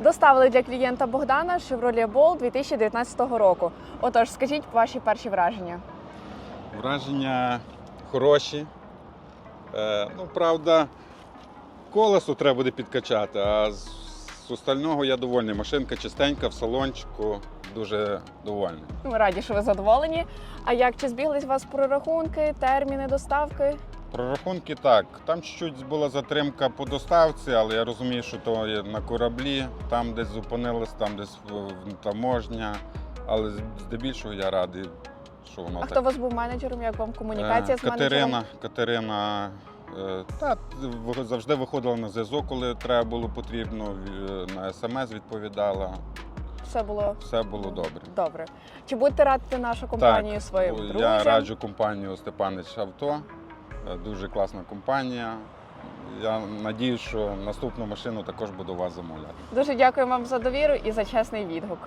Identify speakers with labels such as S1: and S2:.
S1: Доставили для клієнта Богдана Chevrolet Bolt 2019 року. Отож, скажіть ваші перші враження.
S2: Враження хороші. Е, ну, правда, колесо треба буде підкачати, а з, з остального я довольний. Машинка чистенька в салончику, дуже довольний.
S1: Ми раді, що ви задоволені. А як чи збіглись у вас прорахунки, терміни доставки?
S2: Прорахунки так. Там чуть-чуть була затримка по доставці, але я розумію, що то є на кораблі, там десь зупинились, там десь таможня. Але здебільшого я радий, що воно
S1: А
S2: так.
S1: хто у вас був менеджером? Як вам комунікація
S2: Е,
S1: з менеджером?
S2: Катерина, Катерина е, та, завжди виходила на зв'язок, коли треба було потрібно, на смс відповідала.
S1: Все було
S2: Все було добре.
S1: добре. Чи будете радити нашу компанію своїм друзям?
S2: я раджу компанію Степанич Авто. Е, Дуже класна компанія. Я надію, що наступну машину також буду вас замовляти.
S1: Дуже дякую вам за довіру і за чесний відгук.